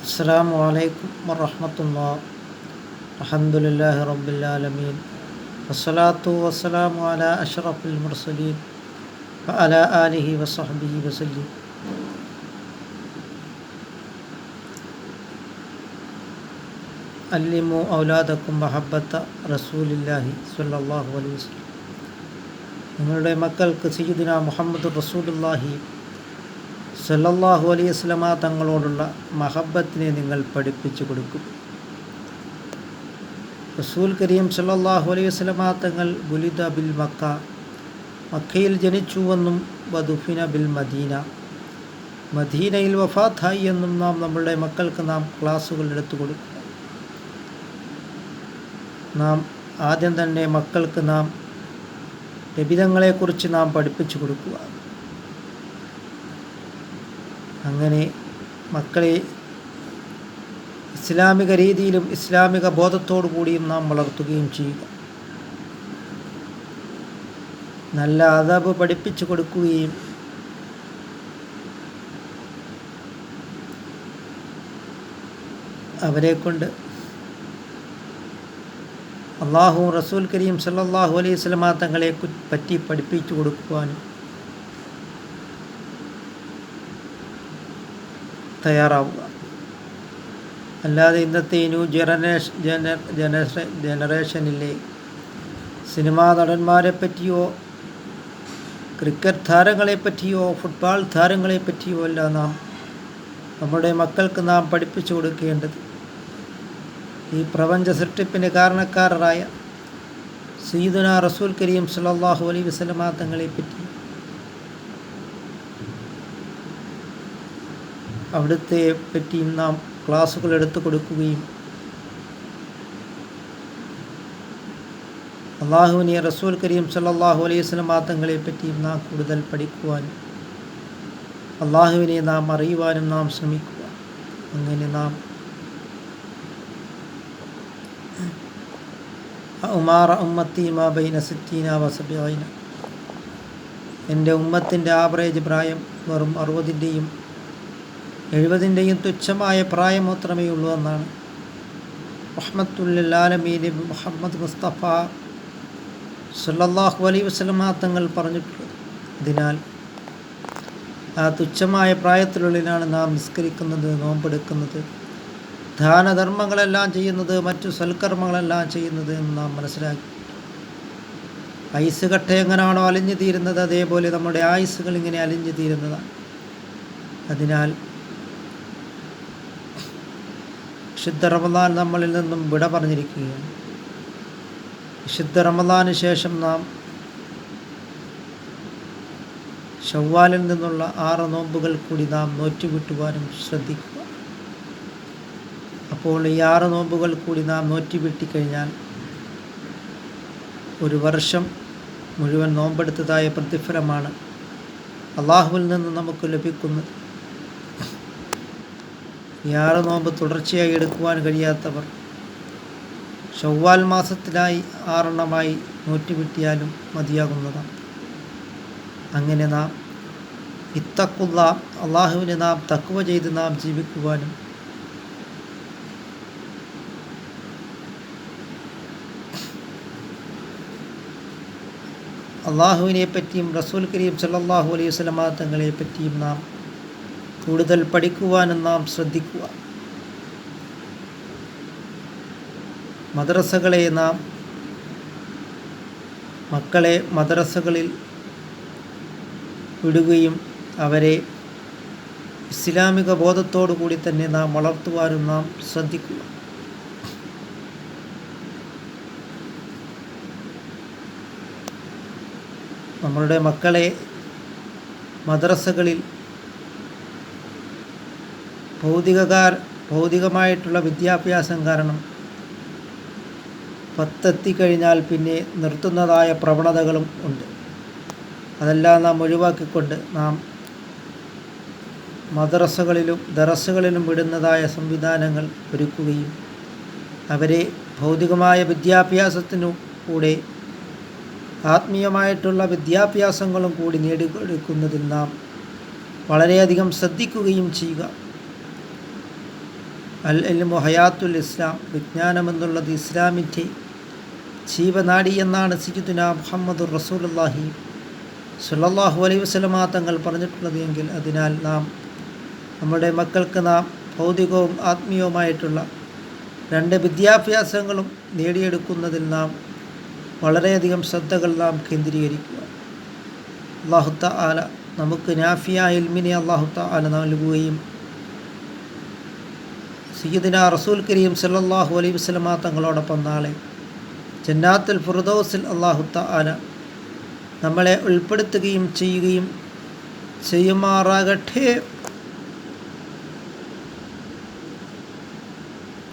السلام عليكم ورحمة الله الحمد لله رب العالمين والصلاة والسلام على أشرف المرسلين وعلى آله وصحبه وسلم علموا أولادكم محبة رسول الله صلى الله عليه وسلم നിങ്ങളുടെ മക്കൾക്ക് സയ്യിദിന മുഹമ്മദ് റസൂലുള്ളാഹി സല്ലല്ലാഹു അലൈഹി വസല്ലമ തങ്ങളോടുള്ള മഹബത്തിനെ നിങ്ങൾ പഠിപ്പിച്ചു കൊടുക്കും. റസൂൽ കരീം സല്ലല്ലാഹു അലൈഹി വസല്ലമ തങ്ങൾ ബുലിദ ബിൽ മക്ക മക്കയിൽ ജനിച്ചുവെന്നും ബദുഫിന ബിൽ മദീന. മദീനയിൽ വഫാത്തായി എന്നും നാം നമ്മളുടെ മക്കൾക്ക് നാം ക്ലാസ്സുകൾ എടുത്തു കൊടുക്കുക നാം ആദ്യം തന്നെ മക്കൾക്ക് നാം ലഭിതങ്ങളെക്കുറിച്ച് നാം പഠിപ്പിച്ചു കൊടുക്കുക. അങ്ങനെ മക്കളെ ഇസ്ലാമിക രീതിയിലും ഇസ്ലാമിക ബോധത്തോടു കൂടിയും നാം വളർത്തുകയും ചെയ്യുക. നല്ല അതബ് പഠിപ്പിച്ചു കൊടുക്കുകയും അവരെ കൊണ്ട് അള്ളാഹു റസൂൽ കരീം സല്ലാഹു അലൈഹി സ്വലമാ തങ്ങളെ പറ്റി പഠിപ്പിച്ചു കൊടുക്കുവാനും തയ്യാറാവുക. അല്ലാതെ ഇന്നത്തെ ന്യൂ ജനറേഷൻ ജനറേഷൻ ജനറേഷനിലെ സിനിമാ നടന്മാരെ പറ്റിയോ ക്രിക്കറ്റ് താരങ്ങളെ പറ്റിയോ ഫുട്ബോൾ താരങ്ങളെ പറ്റിയോ അല്ല നാം നമ്മുടെ മക്കൾക്ക് നാം പഠിപ്പിച്ചു കൊടുക്കേണ്ടത്. ഈ പ്രപഞ്ച സൃഷ്ടിപ്പിന് കാരണക്കാരായ സീദുന റസൂൽ കരീം സലാഹു അലൈഹി വസല്ലമ തങ്ങളെ പറ്റി അവിടുത്തെ പറ്റിയും നാം ക്ലാസ്സുകൾ എടുത്തു കൊടുക്കുകയും അള്ളാഹുവിനെ റസൂൽ കരീം സല്ലാഹു അലൈഹി വസല്ലമ തങ്ങളെ പറ്റിയും നാം കൂടുതൽ പഠിക്കുവാനും അള്ളാഹുവിനെ നാം അറിയുവാനും നാം ശ്രമിക്കുക അങ്ങനെ നാം ഉമാറ ഉമ്മത്തി മാ ബൈന എന്റെ ഉമ്മത്തിന്റെ ആവറേജ് പ്രായം വെറും അറുപതിന്റെയും എഴുപതിന്റെയും തുച്ഛമായ പ്രായം മാത്രമേ ഉള്ളൂ എന്നാണ്. റഹ്മത്തുല്ലാലമീൻ മുഹമ്മദ് മുസ്തഫ സല്ലല്ലാഹു അലൈ വസല്ലമ തങ്ങൾ പറഞ്ഞിട്ടുള്ളത്. അതിനാൽ ആ തുച്ഛമായ പ്രായത്തിനുള്ളിലാണ് നാം നിസ്കരിക്കുന്നത് നോമ്പെടുക്കുന്നത് ദാനധർമ്മങ്ങളെല്ലാം ചെയ്യുന്നത് മറ്റു സൽക്കർമ്മങ്ങളെല്ലാം ചെയ്യുന്നത് എന്ന് നാം മനസ്സിലാക്കി. ഐസ് കട്ട എങ്ങനെയാണോ അലിഞ്ഞു തീരുന്നത് അതേപോലെ നമ്മുടെ ആയുസ്സുകൾ ഇങ്ങനെ അലിഞ്ഞു തീരുന്നതാണ്. അതിനാൽ വിശുദ്ധ റമദാൻ നമ്മളിൽ നിന്നും വിട പറഞ്ഞിരിക്കുകയാണ്. വിശുദ്ധ റമദാന് ശേഷം നാം ഷവ്വാലിൽ നിന്നുള്ള ആറ് നോമ്പുകൾ കൂടി നാം നോറ്റുവിട്ടുവാനും ശ്രദ്ധിക്കുക. അപ്പോൾ ഈ ആറ് നോമ്പുകൾ കൂടി നാം നോറ്റുവിട്ടിക്കഴിഞ്ഞാൽ ഒരു വർഷം മുഴുവൻ നോമ്പെടുത്തതായ പ്രതിഫലമാണ് അള്ളാഹുവിൽ നിന്ന് നമുക്ക് ലഭിക്കുന്നത്. ആറ് നോമ്പ് തുടർച്ചയായി എടുക്കുവാൻ കഴിയാത്തവർ. ചൊവ്വാൽ മാസത്തിനായി ആറെണ്ണമായി നോറ്റുവിട്ടിയാലും മതിയാകുന്നതാണ്. അങ്ങനെ നാം ഇത്തക്കുള്ള അള്ളാഹുവിനെ നാം തക്കുവ ചെയ്ത് നാം ജീവിക്കുവാനും അള്ളാഹുവിനെ പറ്റിയും റസൂൽ കരീം സല്ലാഹു അലൈഹി വസല്ലമ തങ്ങളെ പറ്റിയും നാം കൂടുതൽ പഠിക്കുവാനും നാം ശ്രദ്ധിക്കുക. മദ്രസകളെ നാം മക്കളെ മദ്രസകളിൽ വിടുകയും അവരെ ഇസ്ലാമിക ബോധത്തോടു കൂടി തന്നെ നാം വളർത്തുവാനും നാം ശ്രദ്ധിക്കുക. നമ്മളുടെ മക്കളെ മദ്രസകളിൽ ഭൗതികകാർ ഭൗതികമായിട്ടുള്ള വിദ്യാഭ്യാസം കാരണം പത്തെത്തിക്കഴിഞ്ഞാൽ പിന്നെ നിർത്തുന്നതായ പ്രവണതകളും ഉണ്ട്. അതെല്ലാം നാം ഒഴിവാക്കിക്കൊണ്ട് നാം മദ്രസകളിലും ദറസുകളിലും വിടുന്നതായ സംവിധാനങ്ങൾ ഒരുക്കുകയും അവരെ ഭൗതികമായ വിദ്യാഭ്യാസത്തിനു കൂടെ ആത്മീയമായിട്ടുള്ള വിദ്യാഭ്യാസങ്ങളും കൂടി നേടിയെടുക്കുന്നതിൽ നാം വളരെയധികം ശ്രദ്ധിക്കുകയും ചെയ്യുക. അൽ എൽമു ഹയാത്തുൽ ഇസ്ലാം വിജ്ഞാനമെന്നുള്ളത് ഇസ്ലാമിന്റെ ജീവനാടി എന്നാണ് സിജുദ്ന മുഹമ്മദ് റസൂലുല്ലാഹി സുല്ലാഹു അലൈഹി വസ്ലമാ തങ്ങൾ പറഞ്ഞിട്ടുള്ളത് എങ്കിൽ അതിനാൽ നാം നമ്മുടെ മക്കൾക്ക് നാം ഭൗതികവും ആത്മീയവുമായിട്ടുള്ള രണ്ട് വിദ്യാഭ്യാസങ്ങളും നേടിയെടുക്കുന്നതിൽ നാം വളരെയധികം ശ്രദ്ധകൾ നാം കേന്ദ്രീകരിക്കുക. അള്ളാഹുത്ത ആല നമുക്ക് നാഫിയ ഇൽമിനെ അള്ളാഹുത്ത ആല നൽകുകയും സയ്യിദിന റസൂൽ കരീം സല്ലാഹു അലൈഹി വസ്ലമ തങ്ങളോടൊപ്പം നാളെ ജന്നാത്തുൽ ഫുർദോസിൽ അള്ളാഹുത്ത ആല നമ്മളെ ഉൾപ്പെടുത്തുകയും ചെയ്യുകയും ചെയ്യുമാറാകട്ടെ